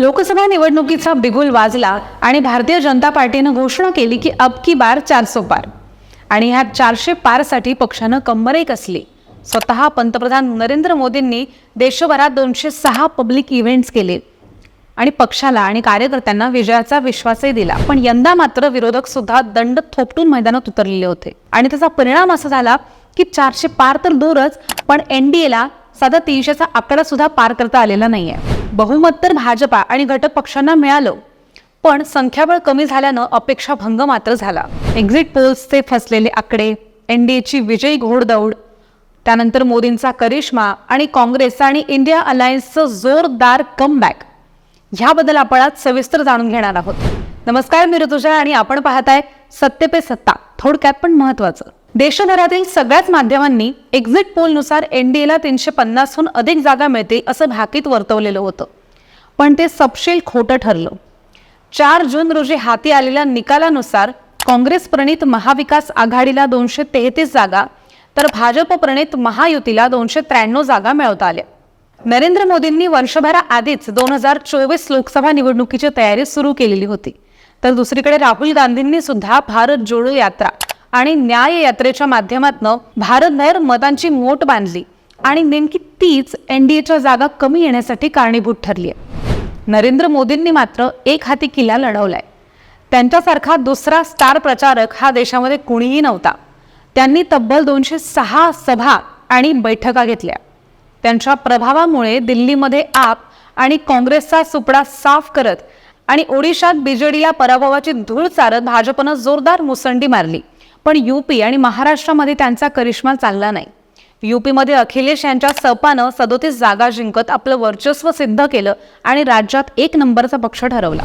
लोकसभा निवडणुकीचा बिगुल वाजला आणि भारतीय जनता पार्टीनं घोषणा केली की अब की बार चारसो पार. आणि ह्या चारशे पारसाठी पक्षानं कंबरही कसली स्वतः पंतप्रधान नरेंद्र मोदींनी देशभरात दोनशे सहा पब्लिक इव्हेंट्स केले. आणि पक्षाला आणि कार्यकर्त्यांना विजयाचा विश्वासही दिला. पण यंदा मात्र विरोधक सुद्धा दंड थोपटून मैदानात उतरलेले होते. आणि त्याचा परिणाम असा झाला की चारशे पार तर दूरच पण एनडीएला साधा तीनशेचा आकडा सुद्धा पार करता आलेला नाहीये. बहुमत तर भाजपा आणि घटक पक्षांना मिळालं पण संख्याबळ कमी झाल्यानं अपेक्षा भंग मात्र झाला. एक्झिट पोल्सचे फसलेले आकडे एन डी एची विजयी घोडदौड त्यानंतर मोदींचा करिश्मा आणि काँग्रेस आणि इंडिया अलायन्सचं जोरदार कमबॅक ह्याबद्दल आपण आज सविस्तर जाणून घेणार आहोत. नमस्कार मी ऋतुजा आणि आपण पाहताय सत्य पे सत्ता. थोडक्यात पण महत्वाचं. देशभरातील सगळ्याच माध्यमांनी एक्झिट पोलनुसार एला तीनशे पन्नासहून अधिक जागा मिळतील असं भाकीत वर्तवलेलं होतं. पण ते सपशेल खोटं ठरलं. चार जून रोजी हाती आलेल्या निकालानुसार काँग्रेस प्रणित महाविकास आघाडीला दोनशे तेहतीस जागा तर भाजप प्रणित महायुतीला दोनशे त्र्याण्णव जागा मिळवता आल्या. नरेंद्र मोदींनी वर्षभराआधीच दोन हजार चोवीस लोकसभा निवडणुकीची तयारी सुरू केलेली होती. तर दुसरीकडे राहुल गांधींनी सुद्धा भारत जोडो यात्रा. आणि न्याय यात्रेच्या माध्यमातून भारतभर मतांची मोट बांधली आणि नेमकी तीच एनडीएच्या जागा कमी येण्यासाठी कारणीभूत ठरली आहे नरेंद्र मोदींनी मात्र एक हाती किल्ला लढवलाय. त्यांच्यासारखा दुसरा स्टार प्रचारक हा देशामध्ये कुणीही नव्हता. त्यांनी तब्बल दोनशे सहा सभा आणि बैठका घेतल्या. त्यांच्या प्रभावामुळे दिल्लीमध्ये आप आणि काँग्रेसचा सुपडा साफ करत आणि ओडिशात बीजेडीला पराभवाची धूळ चारत भाजपनं जोरदार मुसंडी मारली. पण युपी आणि महाराष्ट्रामध्ये त्यांचा करिश्मा चालला नाही. युपीमध्ये अखिलेश यांच्या सपानं सदोतीस जागा जिंकत आपलं वर्चस्व सिद्ध केलं आणि राज्यात एक नंबरचा पक्ष ठरवला.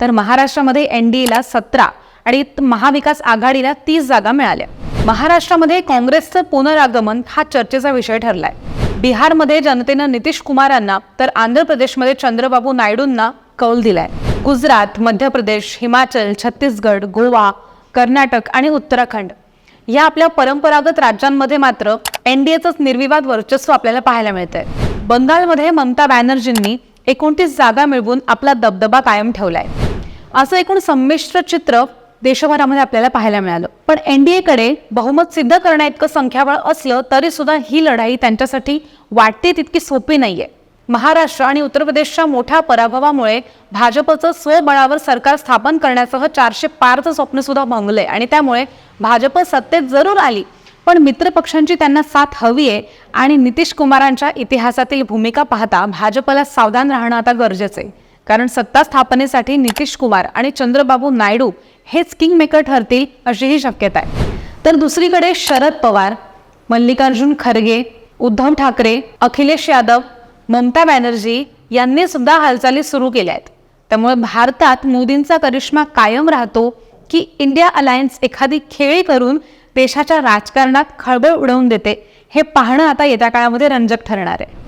तर महाराष्ट्रामध्ये एन डी एला सतरा आणि महाविकास आघाडीला तीस जागा मिळाल्या. महाराष्ट्रामध्ये काँग्रेसचं पुनरागमन हा चर्चेचा विषय ठरलाय. बिहारमध्ये जनतेनं नितीश कुमारांना तर आंध्र प्रदेशमध्ये चंद्रबाबू नायडूंना कौल दिलाय. गुजरात मध्य प्रदेश हिमाचल छत्तीसगड गोवा कर्नाटक आणि उत्तराखंड. या आपल्या परंपरागत राज्यांमध्ये मात्र एन डी एचंच निर्विवाद वर्चस्व आपल्याला पाहायला मिळतंय. बंगालमध्ये ममता बॅनर्जींनी एकोणतीस जागा मिळवून आपला दबदबा कायम ठेवलाय. असं एकूण संमिश्र चित्र देशभरामध्ये आपल्याला पाहायला मिळालं. पण एन डी एकडे बहुमत सिद्ध करण्याइतकं संख्याबळ असलं तरी सुद्धा ही लढाई त्यांच्यासाठी वाटते तितकी सोपी नाहीये. महाराष्ट्र आणि उत्तर प्रदेशच्या मोठ्या पराभवामुळे भाजपचं स्वबळावर सरकार स्थापन करण्यासह चारशे पारचं स्वप्न सुद्धा भंगलंय. आणि त्यामुळे भाजप सत्तेत जरूर आली पण मित्रपक्षांची त्यांना साथ हवी आहे आणि नितीश कुमारांच्या इतिहासातील भूमिका पाहता भाजपला सावधान राहणं आता गरजेचं आहे. कारण सत्ता स्थापनेसाठी नितीश कुमार आणि चंद्रबाबू नायडू हेच किंग मेकर ठरतील अशीही शक्यता आहे. तर दुसरीकडे शरद पवार मल्लिकार्जुन खरगे उद्धव ठाकरे अखिलेश यादव ममता बॅनर्जी यांनी सुद्धा हालचाली सुरू केल्या आहेत. त्यामुळे भारतात मोदींचा करिश्मा कायम राहतो की इंडिया अलायन्स एखादी खेळी करून देशाच्या राजकारणात खळबळ उडवून देते हे पाहणं आता येत्या काळामध्ये रंजक ठरणार आहे.